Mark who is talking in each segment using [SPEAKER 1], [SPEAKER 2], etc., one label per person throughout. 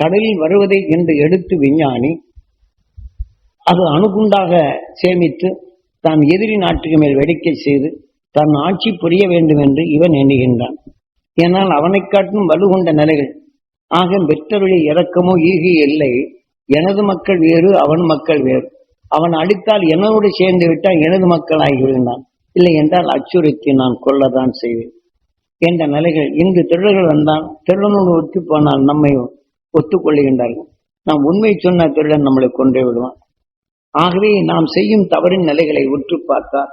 [SPEAKER 1] கடலில் வருவதை என்று எடுத்து விஞ்ஞானி அது அணுகுண்டாக சேமித்து தான் எதிரி நாட்டுக்கு மேல் வேடிக்கை செய்து தன் ஆட்சி புரிய வேண்டும் என்று இவன் எண்ணுகின்றான். ஏனால் அவனைக் காட்டும் வலுகொண்ட நிலைகள். ஆக பெற்றவழி இறக்கமோ ஈகி இல்லை. எனது மக்கள் வேறு அவன் மக்கள் வேறு. அவன் அடித்தால் என்னோடு சேர்ந்து விட்டால் எனது மக்கள் ஆகிவிடுகின்றான். இல்லை என்றால் அச்சுறுத்தி நான் கொல்லதான் செய்வேன். என்ற நிலைகள் இங்கு திருடர்கள் வந்தால் திருடனோடு ஒத்து போனால் நம்மை ஒத்துக்கொள்ளுகின்றார்கள். நாம் உண்மை சொன்ன திருடன் நம்மளை கொன்றே விடுவான். ஆகவே நாம் செய்யும் தவறின் நிலைகளை உற்று பார்த்தால்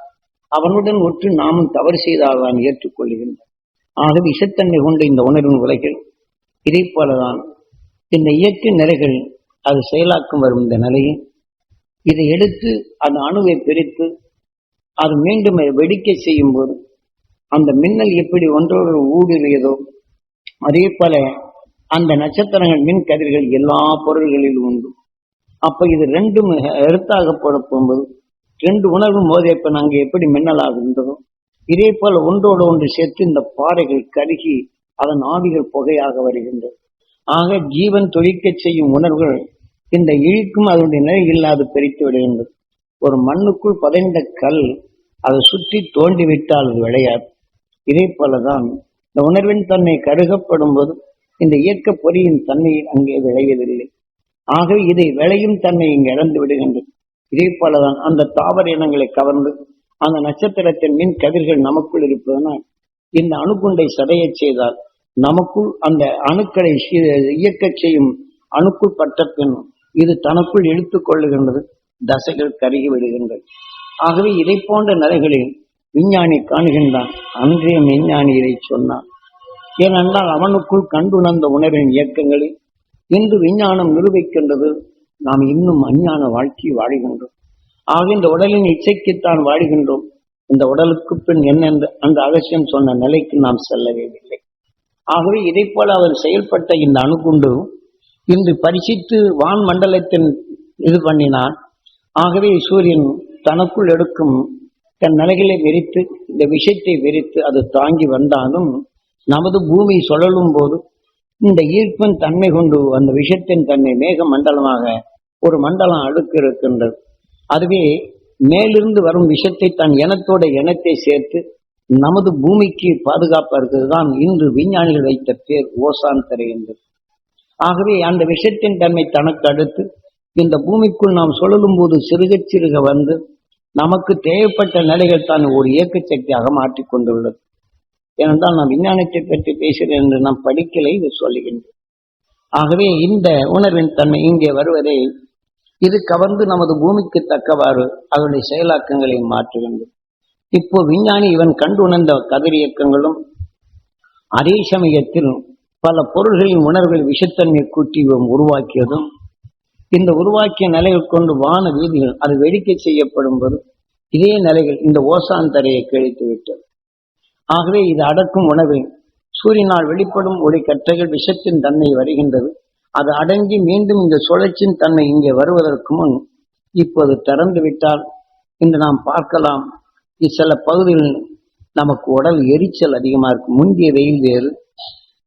[SPEAKER 1] அவனுடன் ஒற்று நாமும் தவறு செய்தால் தான் ஏற்றுக்கொள்ளுகின்றான் ஆகவே விஷத்தன்மை கொண்ட இந்த உணர்வின் உலகில் இதை போலதான் இந்த இயற்கை நிலைகள் அது செயலாக்கம் வரும் இந்த நிலையை இதை எடுத்து அந்த அணுவை பிரித்து அது மீண்டும் வெடிக்க செய்யும் போது அந்த மின்னல் எப்படி ஒன்றோடு ஊடுருவியதோ அதே போல அந்த நட்சத்திரங்கள் மின் கதிர்கள் எல்லா பொருள்களிலும் உண்டு. அப்ப இது ரெண்டும் எழுத்தாக போகும்போது ரெண்டு உணர்வு மோதியப்ப நாங்க எப்படி மின்னலாகின்றதோ இதே போல ஒன்றோடு ஒன்று சேர்த்து இந்த பாறைகள் கருகி அதன் ஆவிகள் புகையாக வருகின்றது ஆக ஜீவன் தொழிக்க செய்யும் உணர்வுகள் இந்த இழிக்கும் அதனுடைய நிலை இல்லாது பிரித்து விடுகின்றது. ஒரு மண்ணுக்குள் பதைந்த கல் அதை சுற்றி தோண்டிவிட்டால் அது விளையாது. இதே போலதான் இந்த உணர்வின் தன்னை கருகப்படும் போது இந்த இயக்க பொறியின் தன்மை அங்கே விளையவில்லை. ஆகவே இதை விளையும் தன்மை இங்கு இழந்து விடுகின்றது. இதே போலதான் அந்த தாவர இனங்களை கவர்ந்து அந்த நட்சத்திரத்தின் மின் கதிர்கள் நமக்குள் இருப்பதனால் இந்த அணுகுண்டை சதையச் செய்தால் நமக்குள் அந்த அணுக்களை இயக்க செய்யும் அணுக்குள் பட்ட பின் இது தனக்குள் இழுத்து கொள்ளுகின்றது தசைகள் கருகி விடுகின்றது. ஆகவே இதை போன்ற நிலைகளில் விஞ்ஞானி காணுகின்றான் அன்றைய விஞ்ஞானி இதை சொன்னான். ஏனென்றால் அவனுக்குள் கண்டுணர்ந்த உணர்வின் இயக்கங்களில் இன்று விஞ்ஞானம் நிரூபிக்கின்றது. நாம் இன்னும் அஞ்ஞான வாழ்க்கை வாழுகின்றோம். ஆக இந்த உடலின் இச்சைக்குத்தான் வாழுகின்றோம். இந்த உடலுக்கு பின் என்னென்று அந்த அவசியம் சொன்ன நிலைக்கு நாம் செல்லவே இல்லை ஆகவே இதை போல அவர் செயல்பட்ட இந்த அணுகுண்டு இன்று பரிசித்து வான் மண்டலத்தின் இது பண்ணினான் ஆகவே சூரியன் தனக்குள் எடுக்கும் தன் நிலைகளை விரித்து இந்த விஷயத்தை விரித்து அது தாங்கி வந்தாலும் நமது பூமி சுழலும் போது இந்த ஈர்ப்பின் தன்மை கொண்டு அந்த விஷத்தின் தன்மை மேக மண்டலமாக ஒரு மண்டலம் அடுக்கு இருக்கின்றது. அதுவே மேலிருந்து வரும் விஷத்தை தன் இனத்தோட இனத்தை சேர்த்து நமது பூமிக்கு பாதுகாப்பா இருக்கிறது தான் இன்று விஞ்ஞானிகள் வைத்த பேர் ஓசான் தரை ஆகவே அந்த விஷத்தின் தன்மை தனக்கு அடுத்து இந்த பூமிக்குள் நாம் சுழலும் போது சிறுக சிறுக வந்து நமக்கு தேவைப்பட்ட நிலைகள் தான் ஒரு இயக்க சக்தியாக மாற்றிக் கொண்டுள்ளது ஏனென்றால் நான் விஞ்ஞானத்தை பற்றி பேசுகிறேன் என்று நாம் படிக்கலை இது சொல்லுகின்றேன். ஆகவே இந்த உணர்வின் தன்மை இங்கே வருவதை இது கவர்ந்து நமது பூமிக்கு தக்கவாறு அதனுடைய செயலாக்கங்களை மாற்ற வேண்டும். இப்போ விஞ்ஞானி இவன் கண்டு உணர்ந்த கதிர் இயக்கங்களும் அதே சமயத்தில் பல பொருள்களின் உணர்வுகள் விஷத்தன்மை கூட்டி இவன் உருவாக்கியதும் இந்த உருவாக்கிய நிலைகள் கொண்டு வான வீதிகள் அது வெடிக்க செய்யப்படும் போது இதே நிலைகள் இந்த ஓசான் தரையை கிழித்து விட்டது. ஆகவே இது அடக்கும் உணவு. சூரியனால் வெளிப்படும் ஒளி கற்றைகள் விஷத்தின் தன்மை வருகின்றது. அது அடங்கி மீண்டும் இந்த சுழற்சியின் தன்மை இங்கே வருவதற்கு முன் இப்போது திறந்து விட்டால் இன்று நாம் பார்க்கலாம் சில பகுதியில் நமக்கு உடல் எரிச்சல் அதிகமாக இருக்கும். முந்தைய வெயில் வேறு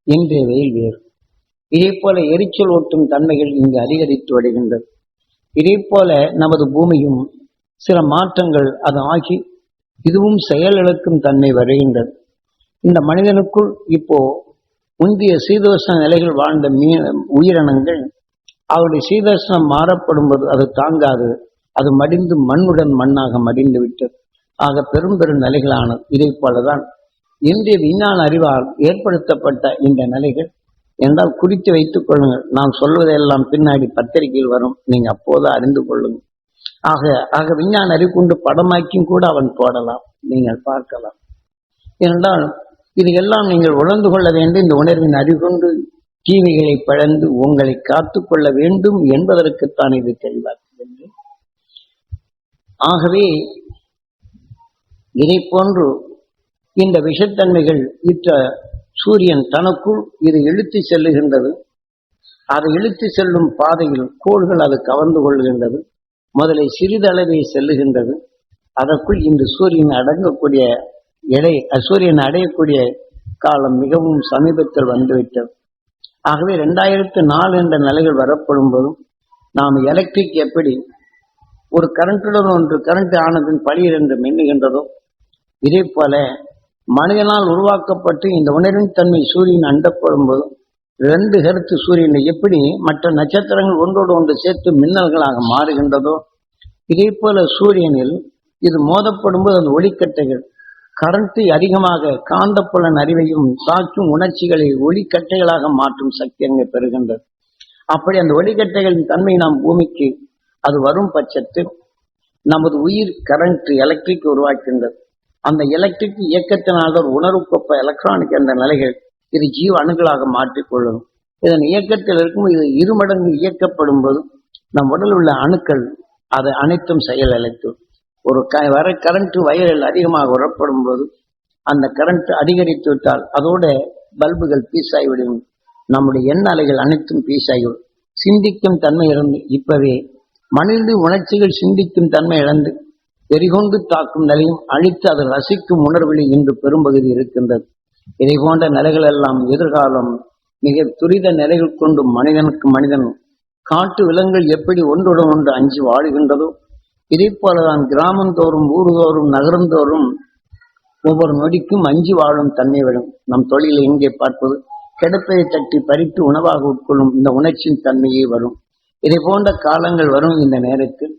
[SPEAKER 1] இன்றைய வெயில் வேறு. இதே போல எரிச்சல் ஓட்டும் தன்மைகள் இங்கு அதிகரித்து வருகின்றது. இதே போல நமது பூமியும் சில மாற்றங்கள் அது ஆகி இதுவும் செயலிழக்கும் தன்மை வருகின்றது. இந்த மனிதனுக்குள் இப்போ முந்தைய சீதோஷ்ண நிலைகள் வாழ்ந்த மீ உயிரினங்கள் அவருடைய சீதோஷ்ணம் மாறப்படும்போது அது தாங்காது. அது மடிந்து மண்ணுடன் மண்ணாக மடிந்து விட்டது ஆக பெரும் பெரும் நிலைகளானது இதை போலதான் இந்திய விஞ்ஞான அறிவால் ஏற்படுத்தப்பட்ட இந்த நிலைகள். என்றால் குறித்து வைத்துக் கொள்ளுங்கள். நான் சொல்வதெல்லாம் பின்னாடி பத்திரிகையில் வரும். நீங்க அப்போது அறிந்து கொள்ளுங்கள். ஆக ஆக விஞ்ஞான அறிவு கொண்டு படமாக்கியும் கூட அவன் போடலாம். நீங்கள் பார்க்கலாம். ஏனென்றால் இது எல்லாம் நீங்கள் உணர்ந்து கொள்ள வேண்டும். இந்த உணர்வின் அறிகொண்டு தீமைகளை பழந்து உங்களை காத்துக் கொள்ள வேண்டும் என்பதற்குத்தான் இது தெளிவாக்குகிறது ஆகவே இதை போன்று இந்த விஷத்தன்மைகள் இற்ற சூரியன் தனக்குள் இது இழுத்து செல்லுகின்றது. அதை இழுத்து செல்லும் பாதையில் கோள்கள் அது கவர்ந்து கொள்கின்றது முதலை சிறிதளவே செல்லுகின்றது. அதற்குள் இன்று சூரியன் அடங்கக்கூடிய எடை சூரியன் அடையக்கூடிய காலம் மிகவும் சமீபத்தில் வந்துவிட்டது. ஆகவே ரெண்டாயிரத்து நாலு என்ற நிலைகள் வரப்படும் போதும் நாம் எலக்ட்ரிக் எப்படி ஒரு கரண்ட்டுடன் ஒன்று கரண்ட் ஆனதின் பழியர் என்று மின்னுகின்றதோ இதே போல மனிதனால் உருவாக்கப்பட்டு இந்த உணர்வின் தன்மை சூரியன் அண்டப்படும் போதும் ரெண்டு கருத்து சூரியனை எப்படி மற்ற நட்சத்திரங்கள் ஒன்றோடு ஒன்று சேர்த்து மின்னல்களாக மாறுகின்றதோ இதே போல சூரியனில் இது மோதப்படும் போது அந்த ஒளிக்கட்டைகள் கரண்ட்டை அதிகமாக காந்தப்புலன் அறிவையும் தாக்கும் உணர்ச்சிகளை ஒளிக்கட்டைகளாக மாற்றும் சக்தி அங்கே பெறுகின்றது. அப்படி அந்த ஒளிக்கட்டைகளின் தன்மை நாம் பூமிக்கு அது வரும் பட்சத்தில் நமது உயிர் கரண்ட் எலக்ட்ரிக் உருவாக்கின்றது அந்த எலக்ட்ரிக் இயக்கத்தினால் உணர்வுக்கொப்ப எலக்ட்ரானிக் என்ற நிலைகள் இது ஜீவ அணுக்களாக மாற்றிக்கொள்ளும் இதன் இயக்கத்தில் இருக்கும் இது இருமடங்கு இயக்கப்படும் போது நம் உடலில் உள்ள அணுக்கள் அதை அனைத்தும் செயல் அழைத்தும் ஒரு க வர கரண்ட் வயரில் அதிகமாக உரப்படும் போது அந்த கரண்ட் அதிகரித்து விட்டால் அதோட பல்புகள் பீஸாகிவிடும் நம்முடைய எண்ண அலைகள் அனைத்தும் பீஸாகிவிடும் சிந்திக்கும் தன்மை இழந்து இப்பவே மனித உணர்ச்சிகள் சிந்திக்கும் தன்மை இழந்து வெறிகொண்டு தாக்கும் நிலையும் அழித்து அதை ரசிக்கும் உணர்வுகளில் இன்று பெரும்பகுதி இருக்கின்றது. இதை போன்ற நிலைகள் எல்லாம் எதிர்காலம் மிக துரித நிலைகள் கொண்டு மனிதனுக்கு மனிதன் காட்டு விலங்குகள் எப்படி ஒன்றுடன் ஒன்று அஞ்சு வாழுகின்றதோ இதே போலதான் கிராமந்தோறும் ஊர்தோறும் நகரந்தோறும் ஒவ்வொரு நொடிக்கும் அஞ்சு வாழும் தன்மை விடும் நம் தொழிலை எங்கே பார்ப்பது. கிடப்பையை தட்டி பறித்து உணவாக உட்கொள்ளும் இந்த உணர்ச்சியின் தன்மையே வரும். இதை போன்ற காலங்கள் வரும் இந்த நேரத்தில்.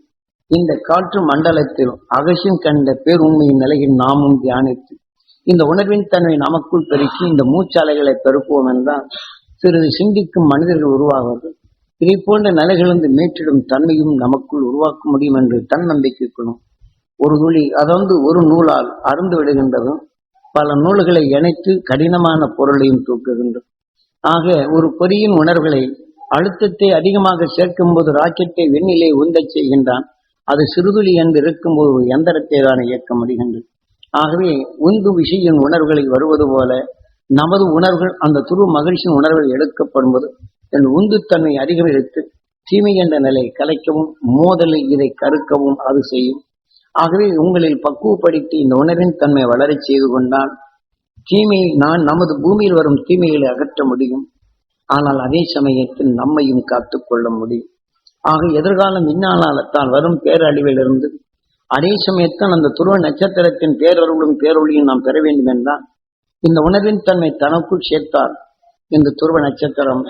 [SPEAKER 1] இந்த காற்று மண்டலத்தில் அகசியம் கண்ட பேருண்மையின் நிலையில் நாமும் தியானித்து இந்த உணர்வின் தன்மை நமக்குள் பெருக்கி இந்த மூச்சாலைகளை பெருக்குவோம் என்றால் சிறிது சிந்திக்கும் மனிதர்கள் உருவாவது இதை போன்ற நிலைகளிலிருந்து மீட்டிடும் தன்மையும் நமக்குள் உருவாக்க முடியும் என்று தன்னம்பிக்கை கொள்ளும். ஒரு துளி அதாவது ஒரு நூலால் அருந்து விடுகின்றதும் பல நூல்களை இணைத்து கடினமான பொருளையும் தூக்குகின்றது. ஆக ஒரு பொறியின் உணர்வுகளை அழுத்தத்தை அதிகமாக சேர்க்கும் போது ராக்கெட்டை வெண்ணிலே உந்தச் செய்கின்றான். அது சிறுதுளி என்று இருக்கும்போது ஒரு எந்திரத்தை தான் இயக்க முடிகின்றது. ஆகவே உந்து விஷயின் உணர்வுகளை வருவது போல நமது உணர்வுகள் அந்த துரு மகிழ்ச்சியின் உணர்வுகள் எடுக்கப்படும்போது என் உந்துத்தன்மை அதிகரித்து தீமை என்ற நிலை கலைக்கவும் மோதலில் இதை கருக்கவும் அது செய்யும். ஆகவே உங்களில் பக்குவப்படுத்தி இந்த உணர்வின் தன்மை வளரச் செய்து கொண்டால் தீமையை நான் நமது பூமியில் வரும் தீமைகளை அகற்ற முடியும். ஆனால் அதே சமயத்தில் நம்மையும் காத்துக்கொள்ள முடியும். ஆக எதிர்காலம் விஞ்ஞானத்தால் வரும் பேரழிவிலிருந்து அதே சமயத்தான் அந்த துருவ நட்சத்திரத்தின் பேரருளும் பேரொழியும் நாம் பெற வேண்டும் என்றால் இந்த உணர்வின் தன்மை தனக்குள் சேர்த்தால் இந்த துருவ நட்சத்திரம்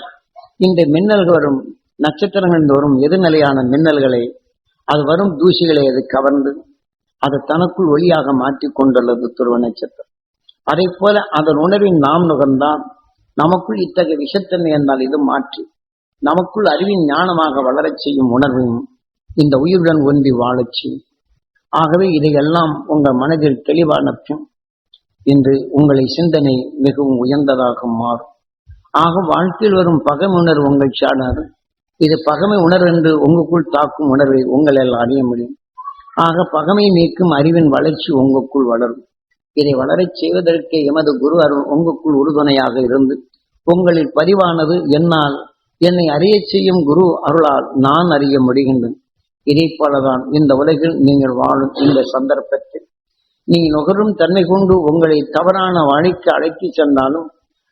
[SPEAKER 1] இந்த மின்னல்கள் வரும் நட்சத்திரங்கள் வரும் எதிர்நிலையான மின்னல்களை அது வரும் தூசிகளை அது கவர்ந்து அது தனக்குள் ஒளியாக மாற்றி கொண்டுள்ளது துருவ நட்சத்திரம். அதே போல அதன் உணர்வின் நாம் நுகர்ந்தால் நமக்குள் இத்தகைய விஷத்தன்மை என்றால் இது மாற்றி. நமக்குள் அறிவின் ஞானமாக வளரச் செய்யும் உணர்வையும் இந்த உயிருடன் ஒன்றி வாழச் செய்யும். ஆகவே இதையெல்லாம் உங்கள் மனதில் தெளிவான பின் இன்று உங்களை சிந்தனை மிகவும் உயர்ந்ததாக மாறும். ஆக வாழ்க்கையில் வரும் பகமை உணர்வு உங்கள் சாடாது இது பகமை உணர்வு என்று உங்களுக்குள் தாக்கும் உணர்வை உங்களால் அறிய முடியும். ஆக பகமை நீக்கும் அறிவின் வளர்ச்சி உங்களுக்குள் வளரும். இதை வளரச் செய்வதற்கு எமது குரு அருள் உங்களுக்குள் உறுதுணையாக இருந்து உங்களில் பதிவானது என்னால் என்னை அறிய செய்யும் குரு அருளால் நான் அறிய முடிகின்றேன். இதை போலதான் இந்த உலகில் நீங்கள் வாழும் இந்த சந்தர்ப்பத்தில். நீ நுகரும் தன்மை கொண்டு உங்களை தவறான வழிக்கு அழைத்து சென்றாலும்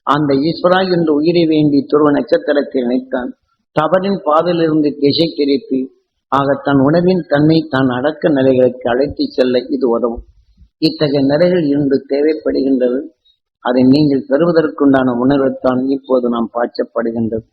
[SPEAKER 1] அந்த ஈஸ்வரா என்று உயிரை வேண்டி துருவ நட்சத்திரத்தை நினைத்தான். தவறின் பாதையிலிருந்து திசை திருப்பி ஆக தன் உணவின் தன்மை தான் அடக்க நிலைகளுக்கு அழைத்து செல்ல இது உதவும். இத்தகைய நிலைகள் இன்று தேவைப்படுகின்றது. அதை நீங்கள் பெறுவதற்குண்டான உணர்வைத்தான் இப்போது நாம் பாய்ச்சப்படுகின்றது.